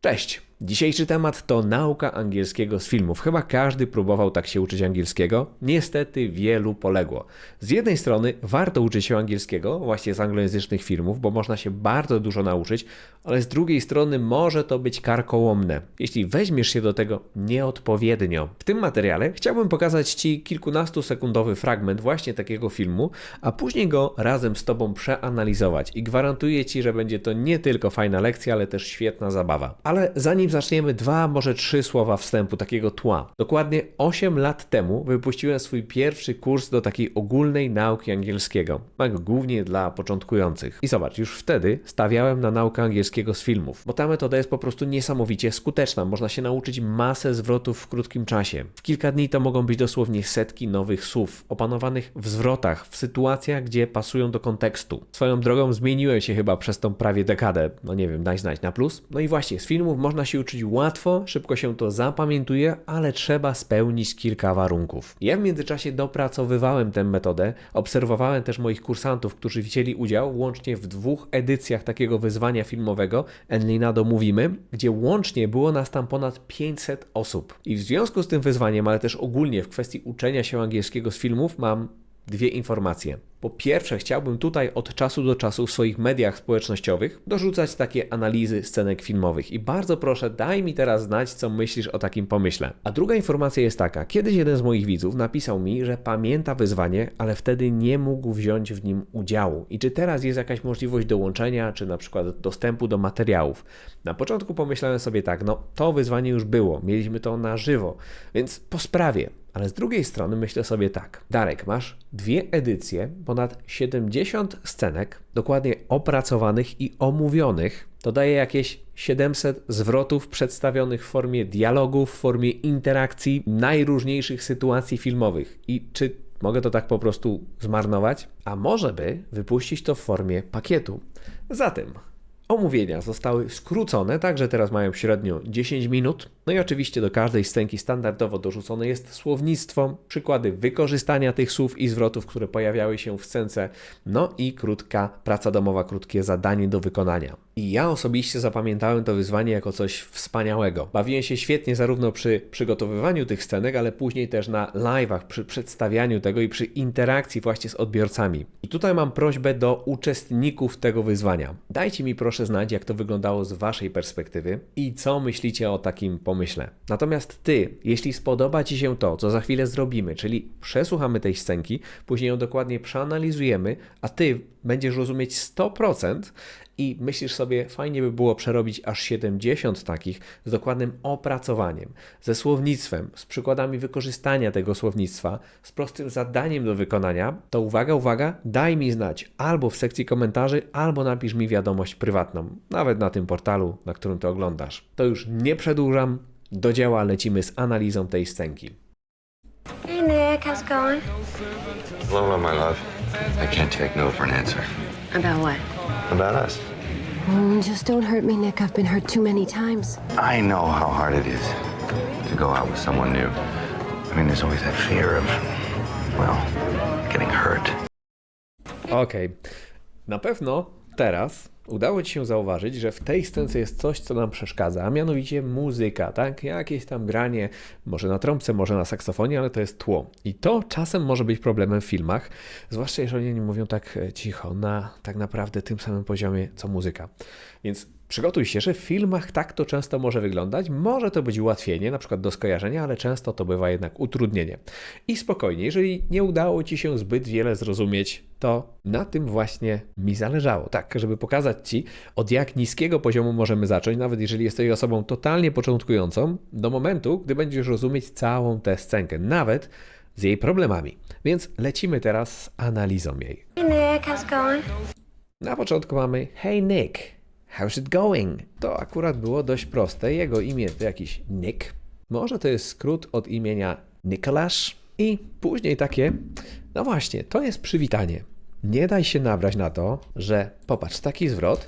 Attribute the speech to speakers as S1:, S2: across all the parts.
S1: Cześć! Dzisiejszy temat to nauka angielskiego z filmów. Chyba każdy próbował tak się uczyć angielskiego. Niestety wielu poległo. Z jednej strony warto uczyć się angielskiego właśnie z anglojęzycznych filmów, bo można się bardzo dużo nauczyć, ale z drugiej strony może to być karkołomne, jeśli weźmiesz się do tego nieodpowiednio. W tym materiale chciałbym pokazać Ci kilkunastosekundowy fragment właśnie takiego filmu, a później go razem z Tobą przeanalizować i gwarantuję Ci, że będzie to nie tylko fajna lekcja, ale też świetna zabawa. Ale zanim zaczniemy, dwa, może trzy słowa wstępu, takiego tła. Dokładnie 8 lat temu wypuściłem swój pierwszy kurs do takiej ogólnej nauki angielskiego, tak głównie dla początkujących. I zobacz, już wtedy stawiałem na naukę angielskiego z filmów, bo ta metoda jest po prostu niesamowicie skuteczna. Można się nauczyć masę zwrotów w krótkim czasie. W kilka dni to mogą być dosłownie setki nowych słów, opanowanych w zwrotach, w sytuacjach, gdzie pasują do kontekstu. Swoją drogą zmieniłem się chyba przez tą prawie dekadę, no nie wiem, daj znać na plus. No i właśnie, z filmów można się uczyć łatwo, szybko się to zapamiętuje, ale trzeba spełnić kilka warunków. Ja w międzyczasie dopracowywałem tę metodę, obserwowałem też moich kursantów, którzy wzięli udział łącznie w dwóch edycjach takiego wyzwania filmowego Enlinado Mówimy, gdzie łącznie było nas tam ponad 500 osób. I w związku z tym wyzwaniem, ale też ogólnie w kwestii uczenia się angielskiego z filmów mam dwie informacje. Po pierwsze, chciałbym tutaj od czasu do czasu w swoich mediach społecznościowych dorzucać takie analizy scenek filmowych i bardzo proszę, daj mi teraz znać, co myślisz o takim pomyśle. A druga informacja jest taka: kiedyś jeden z moich widzów napisał mi, że pamięta wyzwanie, ale wtedy nie mógł wziąć w nim udziału. I czy teraz jest jakaś możliwość dołączenia, czy na przykład dostępu do materiałów? Na początku pomyślałem sobie tak: no to wyzwanie już było, mieliśmy to na żywo, więc po sprawie. Ale z drugiej strony myślę sobie tak. Darek, masz dwie edycje, ponad 70 scenek, dokładnie opracowanych i omówionych. To daje jakieś 700 zwrotów przedstawionych w formie dialogów, w formie interakcji, najróżniejszych sytuacji filmowych. I czy mogę to tak po prostu zmarnować? A może by wypuścić to w formie pakietu? Zatem Omówienia zostały skrócone, także teraz mają średnio 10 minut. No i oczywiście do każdej scenki standardowo dorzucone jest słownictwo, przykłady wykorzystania tych słów i zwrotów, które pojawiały się w scence, no i krótka praca domowa, krótkie zadanie do wykonania. I ja osobiście zapamiętałem to wyzwanie jako coś wspaniałego. Bawiłem się świetnie zarówno przy przygotowywaniu tych scenek, ale później też na live'ach, przy przedstawianiu tego i przy interakcji właśnie z odbiorcami. I tutaj mam prośbę do uczestników tego wyzwania. Dajcie mi proszę znać, jak to wyglądało z Waszej perspektywy i co myślicie o takim pomyśle. Natomiast Ty, jeśli spodoba Ci się to, co za chwilę zrobimy, czyli przesłuchamy tej scenki, później ją dokładnie przeanalizujemy, a Ty będziesz rozumieć 100% i myślisz sobie, fajnie by było przerobić aż 70 takich z dokładnym opracowaniem, ze słownictwem, z przykładami wykorzystania tego słownictwa, z prostym zadaniem do wykonania, to uwaga, uwaga, daj mi znać albo w sekcji komentarzy, albo napisz mi wiadomość prywatną, nawet na tym portalu, na którym to oglądasz. To już nie przedłużam, do dzieła lecimy z analizą tej scenki.
S2: Hey Nick, how's it going?
S3: Lola, my love. I can't take no for an answer.
S2: About what?
S3: About us.
S4: Mm, just don't hurt me, Nick. I've been hurt too many times.
S3: I know how hard it is to go out with someone new. I mean, there's always that fear of, well, getting hurt.
S1: Okej. Na pewno teraz udało Ci się zauważyć, że w tej scence jest coś, co nam przeszkadza, a mianowicie muzyka, tak? Jakieś tam granie, może na trąbce, może na saksofonie, ale to jest tło. I to czasem może być problemem w filmach, zwłaszcza jeżeli oni mówią tak e, cicho, na tak naprawdę tym samym poziomie, co muzyka. Więc Przygotuj się, że w filmach tak to często może wyglądać. Może to być ułatwienie, na przykład do skojarzenia, ale często to bywa jednak utrudnienie. I spokojnie, jeżeli nie udało Ci się zbyt wiele zrozumieć, to na tym właśnie mi zależało. Tak, żeby pokazać Ci, od jak niskiego poziomu możemy zacząć, nawet jeżeli jesteś osobą totalnie początkującą, do momentu, gdy będziesz rozumieć całą tę scenkę, nawet z jej problemami. Więc lecimy teraz z analizą jej.
S2: Hey Nick, how's going?
S1: Na początku mamy Hey Nick, how's it going? To akurat było dość proste. Jego imię to jakiś Nick. Może to jest skrót od imienia Nicholas. I później takie, no właśnie, to jest przywitanie. Nie daj się nabrać na to, że popatrz, taki zwrot,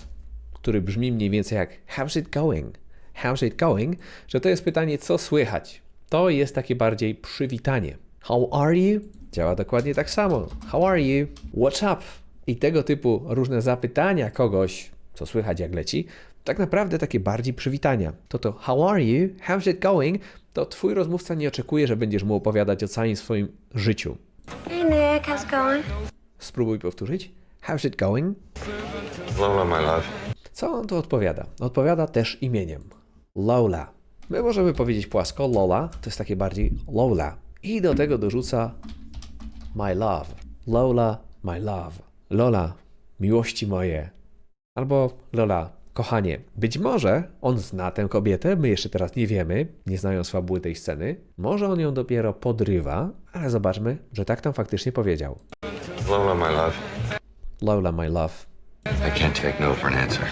S1: który brzmi mniej więcej jak how's it going? How's it going? Że to jest pytanie, co słychać. To jest takie bardziej przywitanie. How are you? Działa dokładnie tak samo. How are you? What's up? I tego typu różne zapytania kogoś, co słychać jak leci, Tak naprawdę takie bardziej przywitania. To to how are you? How's it going? To twój rozmówca nie oczekuje, że będziesz mu opowiadać o całym swoim życiu.
S2: Hey, Nick, how's it going?
S1: Spróbuj powtórzyć. How's it going?
S3: Lola, my love.
S1: Co on tu odpowiada? Odpowiada też imieniem. Lola. My możemy powiedzieć płasko Lola, to jest takie bardziej Lola. I do tego dorzuca my love. Lola, my love. Lola, miłości moje. Albo Lola, kochanie. Być może on zna tę kobietę, my jeszcze teraz nie wiemy, nie znając fabuły tej sceny. Może on ją dopiero podrywa, ale zobaczmy, że tak tam faktycznie powiedział.
S3: Lola, my love.
S1: Lola, my love.
S3: I can't take no for an answer.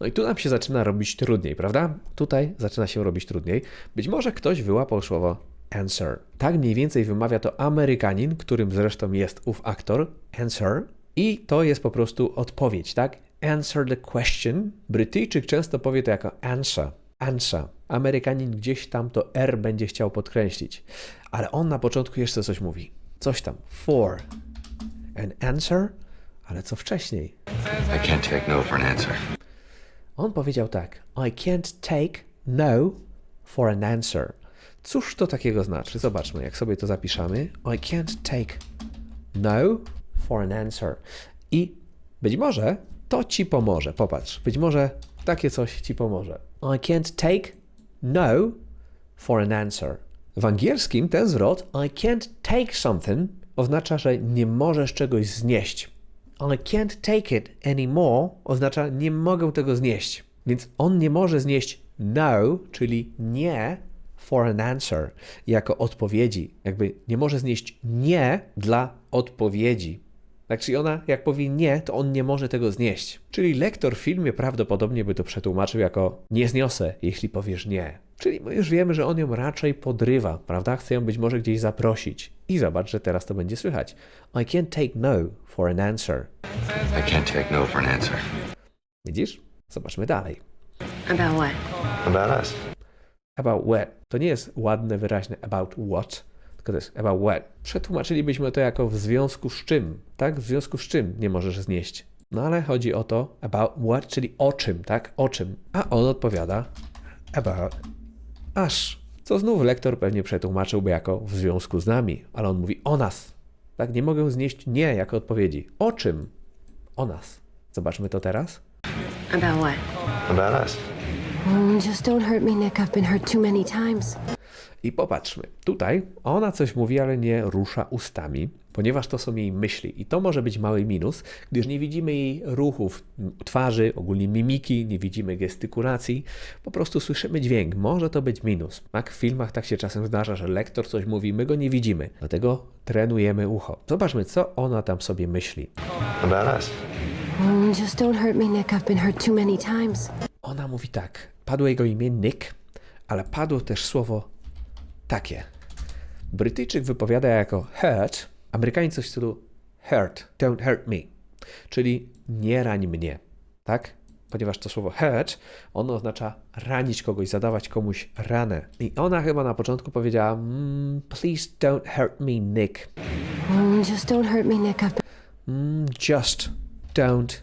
S1: No i tu nam się zaczyna robić trudniej, prawda? Tutaj zaczyna się robić trudniej. Być może ktoś wyłapał słowo answer. Tak mniej więcej wymawia to Amerykanin, którym zresztą jest ów aktor, answer. I to jest po prostu odpowiedź, tak? Answer the question. Brytyjczyk często powie to jako answer. Answer. Amerykanin gdzieś tam to R będzie chciał podkreślić. Ale on na początku jeszcze coś mówi. Coś tam. For. An answer? Ale co wcześniej?
S3: I can't take no for an answer.
S1: On powiedział tak: I can't take no for an answer. Cóż to takiego znaczy? Zobaczmy, jak sobie to zapiszemy. I can't take no for an answer. I być może to ci pomoże. Popatrz, być może takie coś ci pomoże. I can't take no for an answer. W angielskim ten zwrot I can't take something oznacza, że nie możesz czegoś znieść. I can't take it anymore oznacza nie mogę tego znieść. Więc on nie może znieść no, czyli nie for an answer jako odpowiedzi. Jakby nie może znieść nie dla odpowiedzi. Tak, czyli ona, jak powie nie, to on nie może tego znieść. Czyli lektor w filmie prawdopodobnie by to przetłumaczył jako nie zniosę, jeśli powiesz nie. Czyli my już wiemy, że on ją raczej podrywa, prawda? Chce ją być może gdzieś zaprosić. I zobacz, że teraz to będzie słychać. I can't take no for an answer.
S3: I can't take no for an answer.
S1: Widzisz? Zobaczmy dalej.
S2: About what?
S3: About us.
S1: About what. To nie jest ładne, wyraźne about what, to jest about what. Przetłumaczylibyśmy to jako w związku z czym, tak? W związku z czym nie możesz znieść. No ale chodzi o to about what, czyli o czym, tak? O czym. A on odpowiada about us. Co znów lektor pewnie przetłumaczyłby jako w związku z nami, ale on mówi o nas. Tak? Nie mogę znieść nie jako odpowiedzi. O czym? O nas. Zobaczmy to teraz.
S2: About what?
S3: About us.
S4: Mm, just don't hurt me, Nick. I've been hurt too many times.
S1: I popatrzmy, tutaj ona coś mówi, ale nie rusza ustami, ponieważ to są jej myśli. I to może być mały minus, gdyż nie widzimy jej ruchów twarzy, ogólnie mimiki, nie widzimy gestykulacji, po prostu słyszymy dźwięk. Może to być minus. Tak w filmach tak się czasem zdarza, że lektor coś mówi, my go nie widzimy. Dlatego trenujemy ucho. Zobaczmy, co ona tam sobie myśli.
S3: About us.
S4: Mm, just don't hurt me, Nick. I've been hurt too many times.
S1: Ona mówi tak. Padło jego imię Nick, ale padło też słowo takie. Brytyjczyk wypowiada jako hurt, Amerykanin coś w stylu hurt, don't hurt me, czyli nie rań mnie, tak? Ponieważ to słowo hurt, ono oznacza ranić kogoś, zadawać komuś ranę. I ona chyba na początku powiedziała, mm, please don't hurt me, Nick.
S4: Mm, just don't hurt me, Nick.
S1: Mm, just don't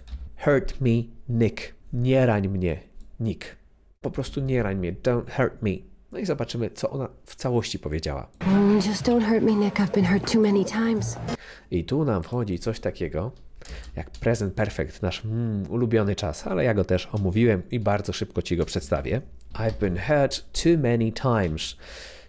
S1: hurt me, Nick. Nie rań mnie, Nick. Po prostu nie rań mnie, don't hurt me. No i zobaczymy, co ona w całości powiedziała.
S4: Mm, just don't hurt me, Nick. I've been hurt too many times.
S1: I tu nam wchodzi coś takiego jak present perfect, nasz mm, ulubiony czas, ale ja go też omówiłem i bardzo szybko Ci go przedstawię. I've been hurt too many times,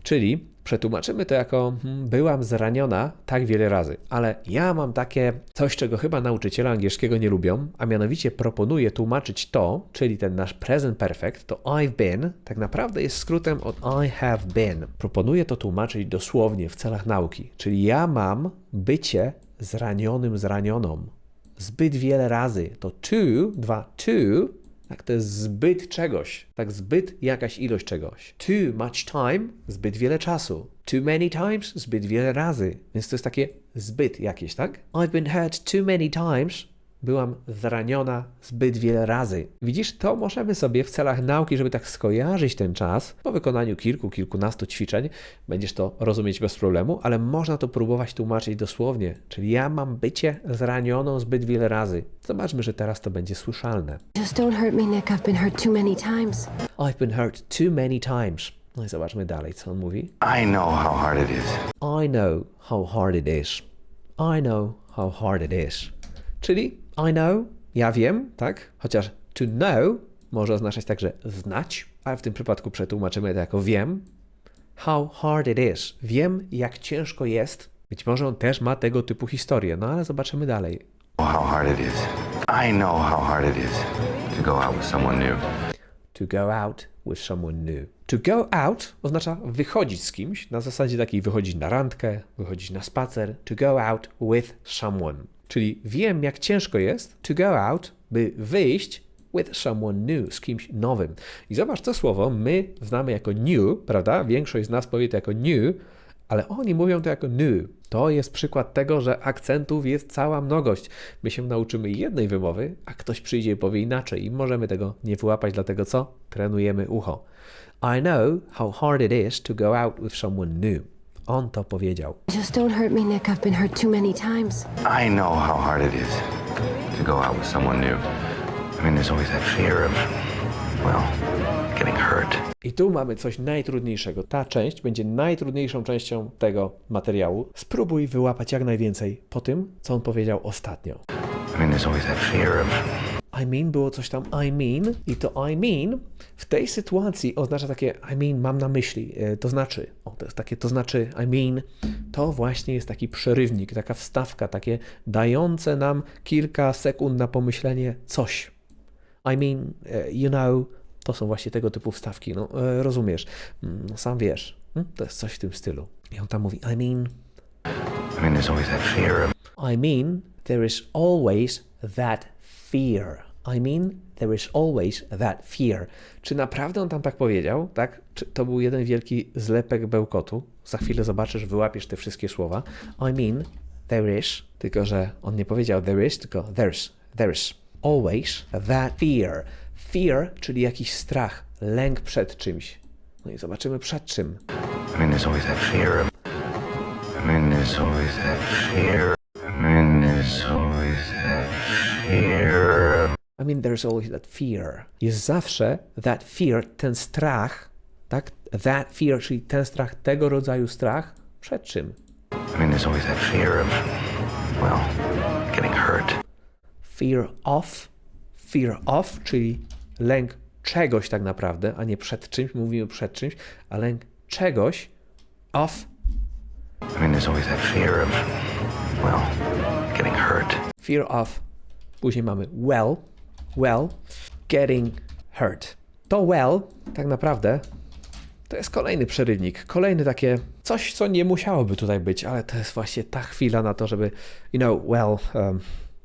S1: czyli przetłumaczymy to jako mm, byłam zraniona tak wiele razy, ale ja mam takie coś, czego chyba nauczyciele angielskiego nie lubią, a mianowicie proponuję tłumaczyć to, czyli ten nasz present perfect, to I've been, tak naprawdę jest skrótem od I have been. Proponuję to tłumaczyć dosłownie w celach nauki, czyli ja mam bycie zranionym, zranioną. Zbyt wiele razy. To too, dwa too, tak, to jest zbyt czegoś, tak, zbyt jakaś ilość czegoś. Too much time, zbyt wiele czasu. Too many times, zbyt wiele razy. Więc to jest takie zbyt jakieś, tak? I've been hurt too many times, byłam zraniona zbyt wiele razy. Widzisz, to możemy sobie w celach nauki, żeby tak skojarzyć ten czas, po wykonaniu kilku, kilkunastu ćwiczeń, będziesz to rozumieć bez problemu, ale można to próbować tłumaczyć dosłownie. Czyli ja mam bycie zranioną zbyt wiele razy. Zobaczmy, że teraz to będzie słyszalne.
S4: Just don't hurt me, Nick. I've been hurt too many times.
S1: I've been hurt too many times. No i zobaczmy dalej, co on mówi.
S3: I know how hard it is.
S1: I know how hard it is. I know how hard it is. Czyli I know, ja wiem, tak? Chociaż to know może oznaczać także znać, ale w tym przypadku przetłumaczymy to jako wiem. How hard it is. Wiem, jak ciężko jest. Być może on też ma tego typu historię, no ale zobaczymy dalej.
S3: How hard it is. I know how hard it is to go out with someone new.
S1: To go out with someone new. To go out oznacza wychodzić z kimś, na zasadzie takiej wychodzić na randkę, wychodzić na spacer. To go out with someone. Czyli wiem, jak ciężko jest to go out, by wyjść with someone new, z kimś nowym. I zobacz, to słowo my znamy jako new, prawda? Większość z nas powie to jako new, ale oni mówią to jako new. To jest przykład tego, że akcentów jest cała mnogość. My się nauczymy jednej wymowy, a ktoś przyjdzie i powie inaczej i możemy tego nie wyłapać, dlatego co? Trenujemy ucho. I know how hard it is to go out with someone new. On to powiedział.
S4: Just don't hurt me, Nick. I've been hurt too many times.
S3: I know how hard it is to go out with someone new. I mean, there's always that fear of, well, getting hurt.
S1: I tu mamy coś najtrudniejszego. Ta część będzie najtrudniejszą częścią tego materiału. Spróbuj wyłapać jak najwięcej po tym, co on powiedział ostatnio.
S3: I mean, there's always that fear of,
S1: I mean było coś tam I mean i to I mean w tej sytuacji oznacza takie I mean mam na myśli, e, to znaczy, o to jest takie to znaczy I mean, to właśnie jest taki przerywnik, taka wstawka, takie dające nam kilka sekund na pomyślenie coś. I mean, e, you know, to są właśnie tego typu wstawki, no e, rozumiesz, Mm, sam wiesz, Mm, to jest coś w tym stylu. I on tam mówi I mean,
S3: I mean, there's always that fear
S1: I mean, there is always that fear. I mean, there is always that fear. Czy naprawdę on tam tak powiedział? Tak? Czy to był jeden wielki zlepek bełkotu? Za chwilę zobaczysz, wyłapiesz te wszystkie słowa. I mean, there is, tylko że on nie powiedział there is, tylko there's, there's always that fear. Fear, czyli jakiś strach, lęk przed czymś. No i zobaczymy przed czym.
S3: I mean, there's always that fear I mean, there's always that fear. I mean, there's always that fear.
S1: Jest zawsze that fear, ten strach, tak? That fear, czyli ten strach, tego rodzaju strach. Przed czym?
S3: I mean, there's always that fear of, well, getting hurt.
S1: Fear of. Fear of, czyli lęk czegoś tak naprawdę, a nie przed czymś. Mówimy przed czymś, a lęk czegoś of.
S3: I mean, there's always that fear of, well, getting hurt.
S1: Fear of. Później mamy well. Well. Getting hurt. To well, tak naprawdę, to jest kolejny przerywnik. Kolejny takie coś, co nie musiałoby tutaj być, ale to jest właśnie ta chwila na to, żeby, you know, well, um,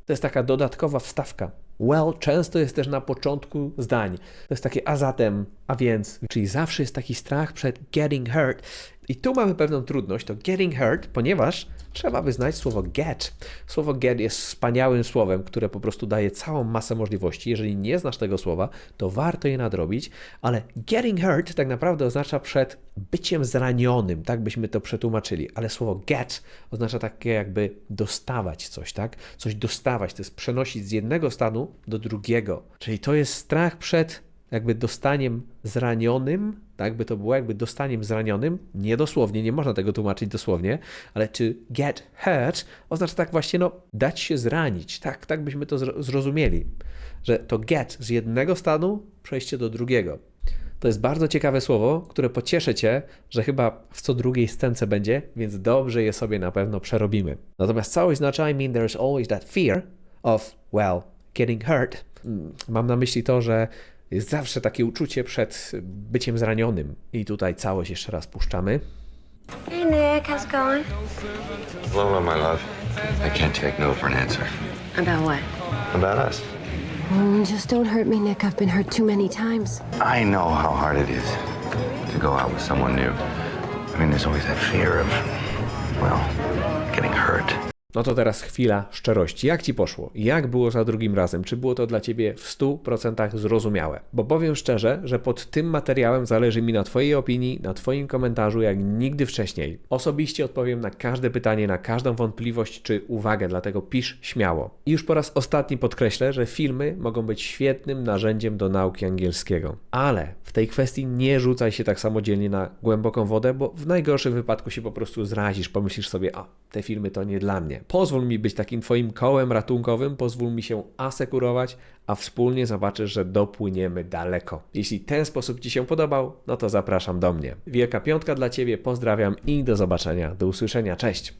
S1: to jest taka dodatkowa wstawka. Well często jest też na początku zdań. To jest takie a zatem, a więc, czyli zawsze jest taki strach przed getting hurt. I tu mamy pewną trudność, to getting hurt, ponieważ trzeba by znać słowo get. Słowo get jest wspaniałym słowem, które po prostu daje całą masę możliwości. Jeżeli nie znasz tego słowa, to warto je nadrobić, ale getting hurt tak naprawdę oznacza przed byciem zranionym, tak byśmy to przetłumaczyli, ale słowo get oznacza takie jakby dostawać coś, tak? Coś dostawać, to jest przenosić z jednego stanu do drugiego. Czyli to jest strach przed jakby dostaniem zranionym, tak by to było, jakby dostaniem zranionym, nie dosłownie, nie można tego tłumaczyć dosłownie, ale to get hurt oznacza tak właśnie, no, dać się zranić, tak, tak byśmy to zro- zrozumieli, że to get z jednego stanu, przejście do drugiego. To jest bardzo ciekawe słowo, które pocieszę Cię, że chyba w co drugiej scence będzie, więc dobrze je sobie na pewno przerobimy. Natomiast całość znaczy I mean there's always that fear of, well, getting hurt. Mm, Mam na myśli to, że jest zawsze takie uczucie przed byciem zranionym. I tutaj całość jeszcze raz puszczamy.
S2: Hey, Nick, how's it going?
S3: Lola, my love, I can't take no for an answer.
S2: About what?
S3: About us.
S4: Mm, just don't hurt me, Nick. I've been hurt too many times.
S3: I know how hard it is to go out with someone new. I mean, there's always that fear of, well.
S1: No to teraz chwila szczerości. Jak ci poszło? Jak było za drugim razem? Czy było to dla ciebie w 100% zrozumiałe? Bo powiem szczerze, że pod tym materiałem zależy mi na twojej opinii, na twoim komentarzu jak nigdy wcześniej. Osobiście odpowiem na każde pytanie, na każdą wątpliwość czy uwagę, dlatego pisz śmiało. I już po raz ostatni podkreślę, że filmy mogą być świetnym narzędziem do nauki angielskiego. Ale w tej kwestii nie rzucaj się tak samodzielnie na głęboką wodę, bo w najgorszym wypadku się po prostu zrazisz, pomyślisz sobie, a te filmy to nie dla Pozwól mi być takim twoim kołem ratunkowym, pozwól mi się asekurować, a wspólnie zobaczysz, że dopłyniemy daleko. Jeśli ten sposób Ci się podobał, no to zapraszam do mnie. Wielka piątka dla Ciebie, pozdrawiam i do zobaczenia, do usłyszenia, cześć!